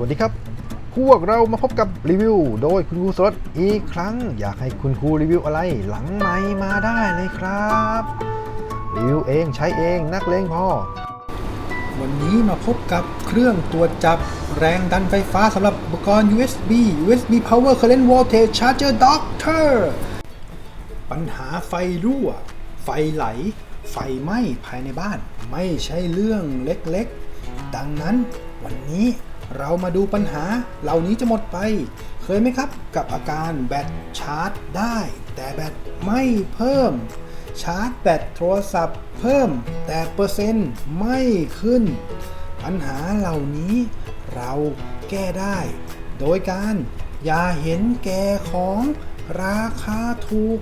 วัสดีครับ พวกเรามาพบกับรีวิว โดยคุณครูสดอีกครั้ง อยากให้คุณครูรีวิวอะไรหลังไมค์มาได้เลยครับ รีวิวเองใช้เองนักเลงพอ วันนี้มาพบกับเครื่องตรวจจับแรงดันไฟฟ้าสำหรับอุปกรณ์ USB USB Power Current Voltage Charger Doctor ปัญหาไฟรั่ว ไฟไหล ไฟไหม้ภายในบ้าน ไม่ใช่เรื่องเล็กๆ ดังนั้นวันนี้ เรามาดูปัญหาเหล่านี้จะหมดไป เคยไหมครับกับอาการแบตชาร์จได้ แต่แบตไม่เพิ่ม ชาร์จแบตโทรศัพท์เพิ่ม แต่เปอร์เซ็นต์ไม่ขึ้น ปัญหาเหล่านี้เราแก้ได้ โดยการอย่าเห็นแก่ของราคาถูก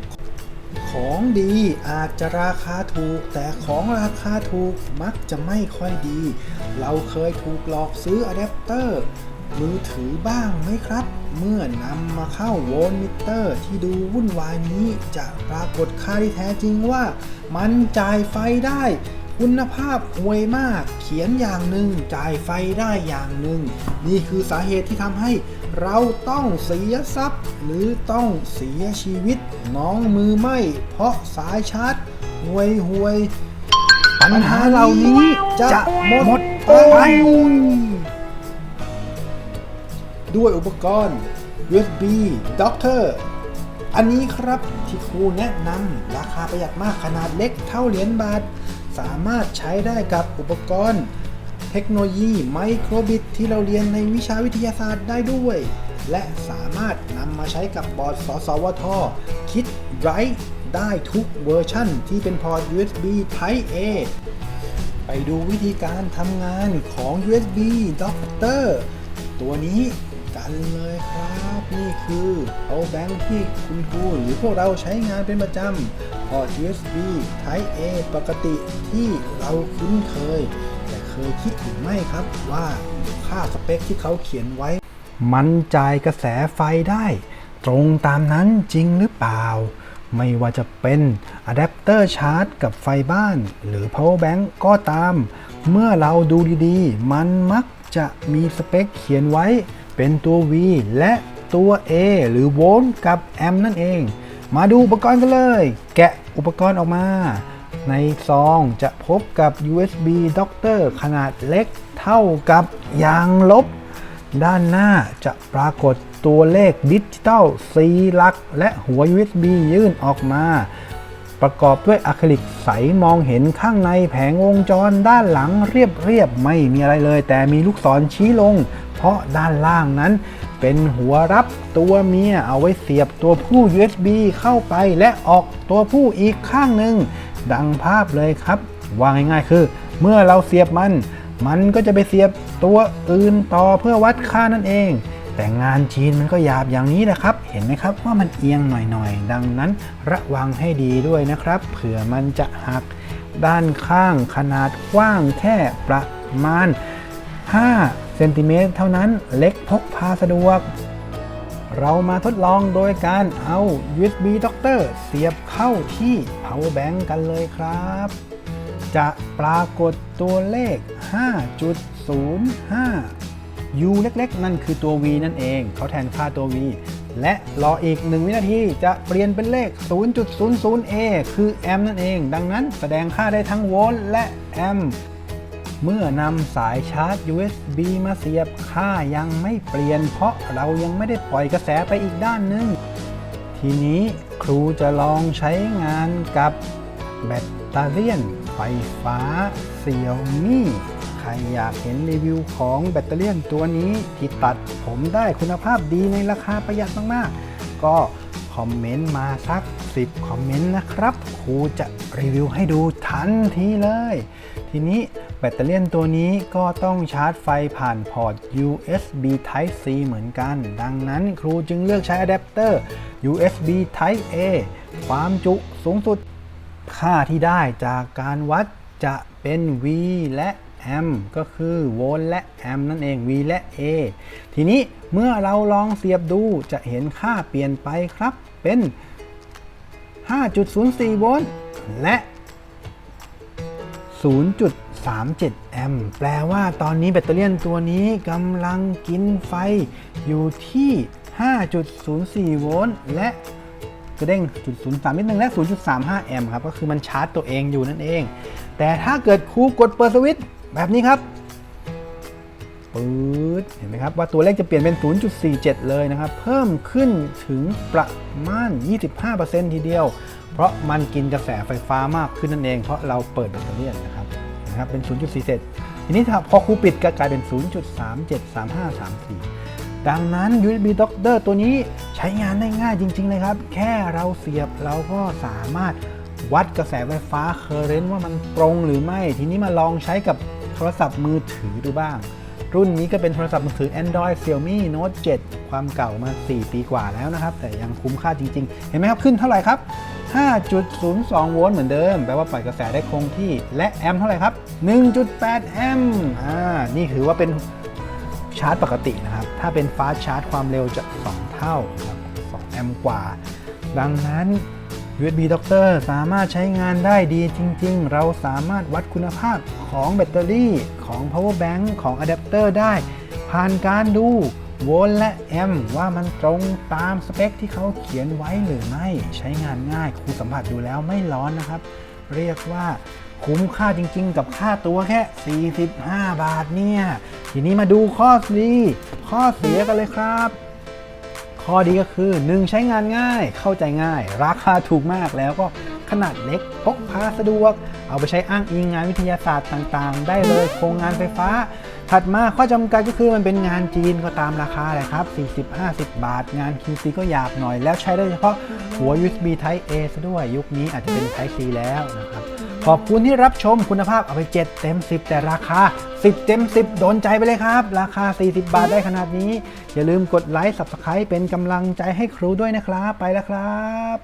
ของดีอาจจะราคาถูก แต่ของราคาถูกมักจะไม่ค่อยดี เราเคยถูกหลอกซื้ออะแดปเตอร์มือถือบ้างไหมครับ เมื่อนำมาเข้าโวลต์มิเตอร์ ที่ดูวุ่นวายนี้จะปรากฏค่าที่แท้จริงว่า มันจ่ายไฟได้ คุณภาพห่วยมาก เขียนอย่างหนึ่ง จ่ายไฟได้อย่างหนึ่ง นี่คือสาเหตุที่ทำให้เราต้องเสียทรัพย์ หรือต้องเสียชีวิต น้องมือไหมเพราะสายชาร์จห่วยห่วย ปัญหาเหล่านี้จะหมดไปด้วยอุปกรณ์ USB Doctor อันนี้ครับที่ครูแนะนำราคาประหยัดมากขนาดเล็กเท่าเหรียญบาท สามารถใช้ได้กับอุปกรณ์ เทคโนโลยีไมโครบิตที่เราเรียนในวิชาวิทยาศาสตร์ได้ด้วย และสามารถนำมาใช้กับบอร์ดสสวท คิดไรได้ทุกเวอร์ชั่นที่เป็นพอร์ต USB Type A ไปดูวิธีการทำงานของ USB Doctor ตัวนี้ กันเลยครับ นี่คือเอาแบงค์ที่คุณครูหรือพวกเราใช้งานเป็นประจำพอร์ต USB Type A ปกติที่เราคุ้นเคย แต่เคยคิดหรือไม่ครับว่าค่าสเปคที่เขาเขียนไว้ มันจ่ายกระแสไฟได้ ตรงตามนั้นจริงหรือเปล่า ไม่ว่าจะเป็นอะแดปเตอร์ชาร์จกับไฟบ้าน หรือ power bank ก็ตาม เมื่อเราดูดีๆ มันมักจะมีสเปคเขียนไว้ เป็นตัว V และตัว A หรือโวลต์กับแอมป์นั่นเอง มาดูอุปกรณ์กันเลย แกะอุปกรณ์ออกมา ในซองจะพบกับ USB Doctor ขนาดเล็กเท่ากับยางลบ ด้านหน้าจะปรากฏตัวเลขดิจิตอล4หลัก และหัว USB ยื่นออกมาประกอบด้วยอะคริลิกใสมองเห็นข้างในแผงวงจรด้านหลังเรียบๆ ไม่มีอะไรเลย แต่มีลูกศรชี้ลง เพราะด้านล่างนั้น เป็นหัวรับตัวเมียเอาไว้เสียบตัวผู้ USB เข้าไปและออกตัวผู้อีกข้างหนึ่ง ดังภาพเลยครับว่าง่ายๆคือ เมื่อเราเสียบมัน มันก็จะไปเสียบตัวอื่นต่อเพื่อวัดค่านั่นเอง แต่งานจีนมันก็หยาบอย่างนี้แหละครับ เห็นไหมครับว่ามันเอียงหน่อยๆ ดังนั้นระวังให้ดีด้วยนะครับ เผื่อมันจะหักด้านข้างขนาดกว้างแค่ประมาณ 5 เซนติเมตรเท่านั้นเล็กพกพาสะดวก เรามาทดลองโดยการเอา USB Doctor เสียบเข้าที่ power bank กันเลยครับ จะปรากฏตัวเลข 5.05 U เล็กๆ นั่นคือตัว V นั่นเอง เขาแทนค่าตัว V และรออีก 1 วินาทีจะเปลี่ยนเป็นเลข 0.00A คือแอมป์นั่นเอง ดังนั้นแสดงค่าได้ทั้งโวลต์และแอมป์ เมื่อนำสายชาร์จ USB มาเสียบค่ายังไม่เปลี่ยน เพราะเรายังไม่ได้ปล่อยกระแสไปอีกด้านหนึง ทีนี้ครูจะลองใช้งานกับแบตเตอรี่ไฟฟ้าเซี่ยมี่ใครอยากเห็นรีวิวของแบตเตอรี่ตัวนี้ที่ตัดผมได้คุณภาพดีในราคาประหยัดมากๆ ก็คอมเมนต์มาสัก 10 คอมเมนต์นะครับ ครูจะรีวิวให้ดูทันทีเลย ทีนี้ แบตเตอรี่ตัวนี้ก็ต้องชาร์จไฟผ่านพอร์ต USB Type C เหมือนกัน ดังนั้นครูจึงเลือกใช้อะแดปเตอร์ USB Type A ความจุสูงสุด ค่าที่ได้จากการวัดจะเป็น V และแอมก็คือโวลต์และแอมนั่นเอง V และ A ทีนี้เมื่อเราลองเสียบดูจะเห็นค่าเปลี่ยนไปครับเป็น 5.04 โวลต์และ0.04 37 แอมป์แปลว่าตอนนี้แบตเตอรี่ตัวนี้กำลังกินไฟอยู่ที่ 5.04 โวลต์และกระเด้งจุด03นิดนึงและ 0.35 แอมป์ครับ ก็คือมันชาร์จตัวเองอยู่นั่นเอง แต่ถ้าเกิดครูกดเปิดสวิตช์แบบนี้ครับปื๊ดเห็นไหมครับ ว่าตัวเลขจะเปลี่ยนเป็น 0.47 เลยนะครับ เพิ่มขึ้นถึงประมาณ 25%ทีเดียว เพราะมันกินกระแสไฟฟ้ามากขึ้นนั่นเอง เพราะเราเปิดแบตเตอรี่นะครับ นะครับเป็น 0.47 ทีนี้ถ้าพอครูปิดก็กลายเป็น 0.373534 ดังนั้น USB Doctor ตัวนี้ใช้งานได้ง่ายจริง ๆ เลยครับ แค่เราเสียบเราก็สามารถวัดกระแสไฟฟ้าเคอร์เรนต์ว่ามันตรงหรือไม่ ทีนี้มาลองใช้กับโทรศัพท์มือถือดูบ้าง รุ่นนี้ก็เป็นโทรศัพท์มือถือ Android Xiaomi Note 7 ความเก่ามา 4 ปีกว่าแล้วนะครับ แต่ยังคุ้มค่าจริง ๆ เห็นไหมครับ ขึ้นเท่าไหร่ครับ 5.02 โวลต์เหมือนเดิม แปลว่าปล่อยกระแสได้คงที่ และแอมป์เท่าไหร่ครับ 1.8 แอมป์อ่า นี่ถือว่าเป็นชาร์จปกตินะครับ ถ้าเป็นฟาสชาร์จความเร็วจะ 2 เท่าครับ2แอมป์กว่า ดังนั้น USB Doctor สามารถใช้งานได้ดีจริง ๆ เราสามารถวัดคุณภาพของแบตเตอรี่ของ power bank ของอะแดปเตอร์ได้ ผ่านการดูโวลต์และแอมป์ว่ามันตรงตามสเปคที่เขาเขียนไว้หรือไม่ใช้งานง่ายครูสัมผัสดูแล้วไม่ร้อนนะครับ เรียกว่าคุ้มค่าจริง ๆ กับค่าตัวแค่ 45 บาทเนี่ย ทีนี้มาดูข้อดีข้อเสียกันเลยครับ ข้อดีก็คือ 1 ใช้งานง่ายเข้าใจง่าย ราคาถูกมากแล้วก็ขนาดเล็กพกพาสะดวก เอาไปใช้อ้างอิงงานวิทยาศาสตร์ต่างๆ ได้เลยโครงงานไฟฟ้า ถัดมาข้อจำกัดก็คือมันเป็นงานจีนก็ตามราคาแหละครับ 40-50 บาท งาน QC ก็หยาบหน่อย แล้วใช้ได้เฉพาะหัว USB Type A ซะด้วยยุคนี้อาจจะเป็น Type C แล้วนะครับ ขอบคุณที่รับชมคุณภาพเอาไป 7 เต็ม 10 แต่ราคา 10 เต็ม 10 โดนใจไปเลยครับ ราคา 40 บาทได้ขนาดนี้ อย่าลืมกดไลค์ Subscribe เป็นกำลังใจให้ครูด้วยนะครับ ไปแล้วครับ